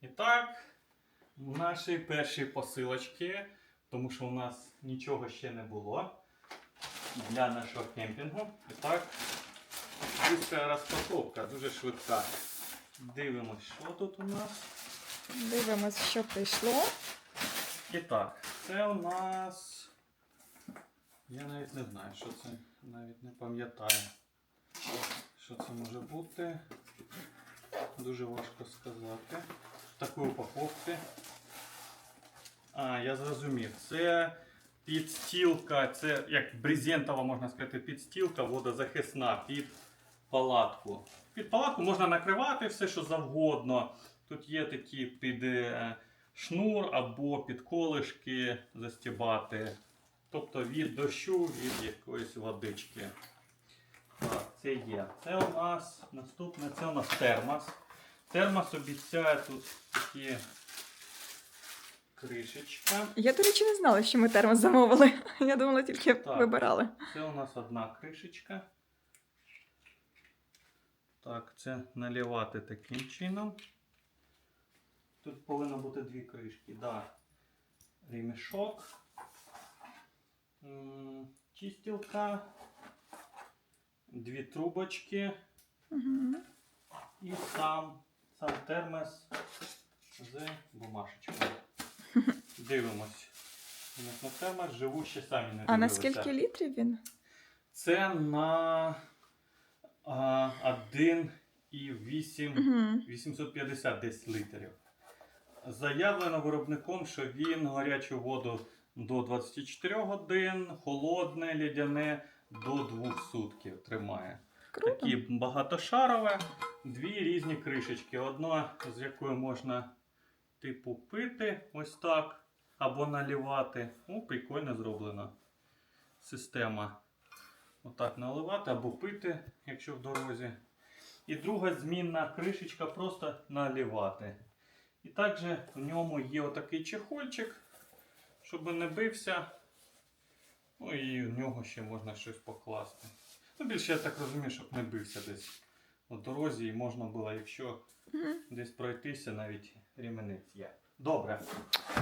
І так, наші перші посилочки, тому що у нас нічого ще не було для нашого кемпінгу. І так, швидка розпаковка, дуже швидка. Дивимось, що тут у нас. Дивимось, що прийшло. І так, це у нас. Я навіть не знаю, що це, навіть не пам'ятаю. Що це може бути. Дуже важко сказати. В такій упаковці. А, я зрозумів. Це підстілка, це як брезентова, можна сказати, підстілка водозахисна під палатку. Під палатку можна накривати все, що завгодно. Тут є такі під е, шнур або під колишки застібати. Тобто від дощу, від якоїсь водички. Так, це є. Це у нас наступне, це у нас термос. Термос обіцяє тут такі кришечка. Я, до речі, не знала, що ми термос замовили. Я думала, тільки Так. вибирали. Це у нас одна кришечка. Так, це наливати таким чином. Тут повинно бути дві кришки. Да. Ремішок. Чистілка. Дві трубочки. Угу. І сам, сам термос з бумажечкою. Дивимось. У нас на термос живу ще самі не А на скільки літрів він? Це на а, 1,8 Угу. 850 десь літрів. Заявлено виробником, що він гарячу воду до 24 годин, холодне, лідяне до 2 сутків тримає. Круто. Такі багатошарове, дві різні кришечки. Одна, з якої можна типу пити, ось так, або наливати. О, прикольно зроблена система. Отак наливати або пити, якщо в дорозі. І друга змінна кришечка просто наливати. І також в ньому є отакий чехольчик, щоб не бився. Ну і в нього ще можна щось покласти. Ну, більше я так розумію, щоб не бився десь у дорозі і можна було, якщо десь пройтися, навіть ріменець є. Добре,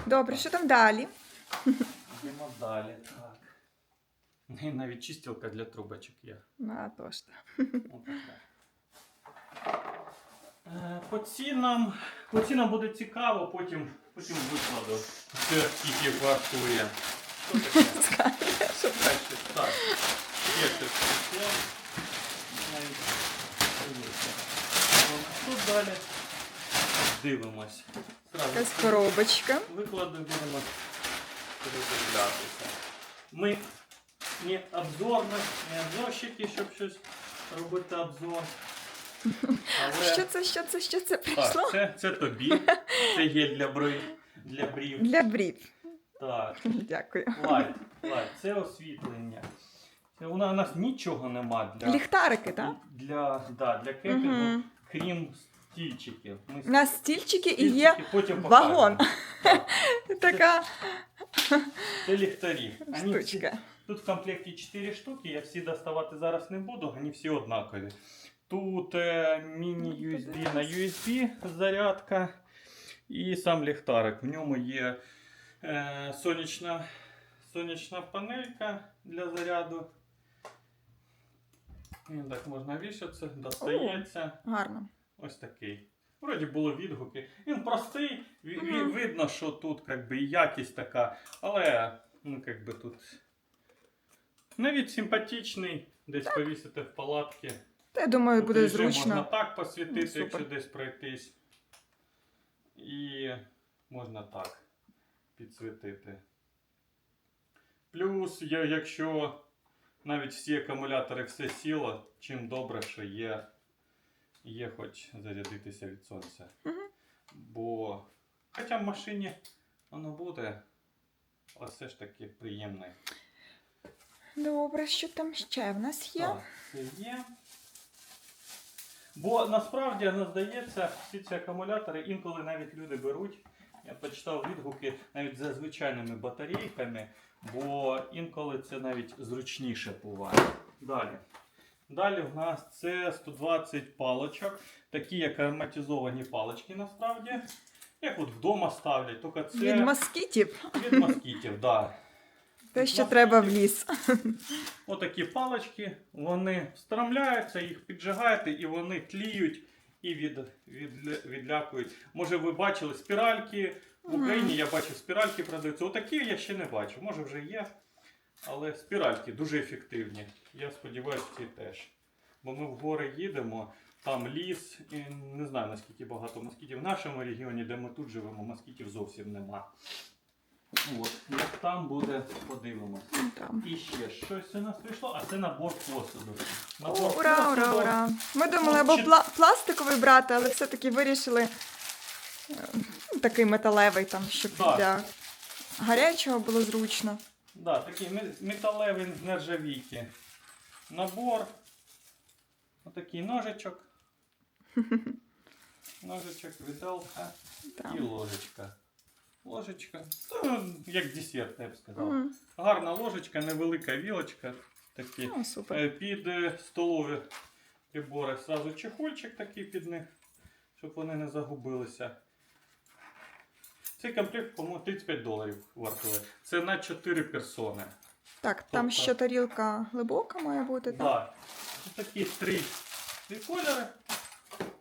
Добре, що там далі? йдемо далі. Так. І навіть чистілка для трубочок є. А, то ж. Е, По цінам, по цінам буде цікаво, потім, потім викладу. Це скільки вартує. Що таке? Що так. Є щось пішло. Навіть дивіться. Тут далі дивимось. Якась коробочка. Викладу будемо передивлятися. Ми не обзорно, не обзорщики, щоб щось робити обзор. Але Що це, що це, що це так, прийшло? це, це тобі. Це є для брів. Для брів. Для брів. Так. Дякую. Лайт, лайт, це освітлення. Це у нас, нічого нема для, Ліхтарики, так? для, да, для кемпінгу, Мгм. крім стільчиків. Ми У нас стільчики і є стільчики потім вагон. покажемо. Так, така Це ліхтарі. Вони всі- штучка. Тут в комплекті 4 штуки, я всі доставати зараз не буду, вони всі однакові. Тут е, міні-USB на USB зарядка і сам ліхтарик. В ньому є е, сонячна, сонячна панелька для заряду. Він так можна вішатися, достається. Гарно. Ось такий. Вроді було відгуки. Він простий, ві- ві- видно, що тут как би, і якість така, але ну, как би, тут навіть симпатичний, десь повісити в палатки. Та я думаю, Тут буде режим Можна так посвітити, Ну, супер. якщо десь пройтись. І можна так підсвітити. Плюс, якщо навіть всі акумулятори все сіло, чим добре, що є, є хоч зарядитися від сонця. Мгм. Бо, хоча в машині воно буде, але все ж таки приємне. Добре, що там ще в нас є? Так, це є. Бо насправді здається, всі ці акумулятори інколи навіть люди беруть. Я почитав відгуки навіть за звичайними батарейками, бо інколи це навіть зручніше буває. Далі. Далі в нас це 120 палочок, такі як ароматизовані палочки насправді. Як от вдома ставлять, тільки це Від москітів. від москітів, да. Те, що треба в ліс. Отакі палички, вони встромляються, їх піджигаєте і вони тліють і від, від, відлякують. Може, ви бачили спіральки. В Україні я бачив спіральки продаються. Отакі я ще не бачу. Може вже є. Але спіральки дуже ефективні. Я сподіваюся, ці теж. Бо ми в гори їдемо, там ліс, і не знаю наскільки багато москітів. В нашому регіоні, де ми тут живемо, москітів зовсім нема. От, як там буде, подивимось. Ну, Там. І ще щось у нас прийшло, а це набор посуду. Набор ура, ура, посуду. ура. Ми думали або чи- пла- пластиковий брати, але все-таки вирішили е, ну, такий металевий, там, щоб Так. для гарячого було зручно. Да, такий металевий з нержавійки. Набор. Отакий ножичок. Ножичок, виделка і ложечка. Ложечка. Ну, як десерт, я б сказав. Мгм. Гарна ложечка, невелика вілочка. Такі. Супер. Е, Під е, столові прибори сразу чехольчик такий під них, щоб вони не загубилися. Цей комплект, по-моєму, 35 доларів вартує. Це на 4 персони. Так, там Тобто- ще тарілка глибока має бути, так? Да. Такі три, три кольори.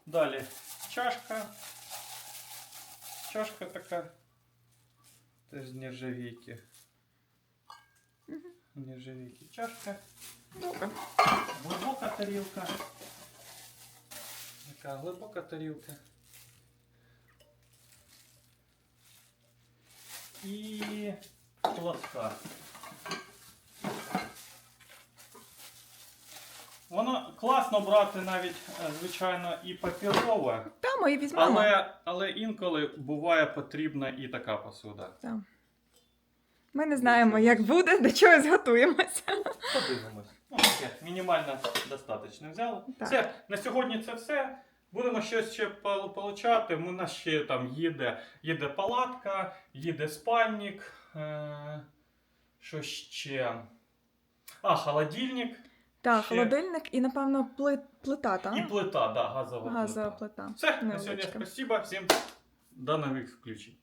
Далі чашка. Чашка така. Теж з нержавійки. Нержавійки чашка. Добре. Глибока тарілка. Така глибока тарілка. І пласка. Воно класно брати навіть, е, звичайно, і папірове, Та ми і візьмемо. але, але інколи буває потрібна і така посуда. Та. Ми не знаємо, як буде, до чогось готуємося. Подивимось. Ну, таке, мінімально достатньо взяли. Так. Все, на сьогодні це все. Будемо щось ще получати. У нас ще там їде, їде палатка, їде спальник. Е- що ще? А, холодильник Так, Ще- холодильник і, напевно, плита, так? і плита, да, газова, Газова плита. плита. Все, на сьогодні спасибо. Всім до нових включень.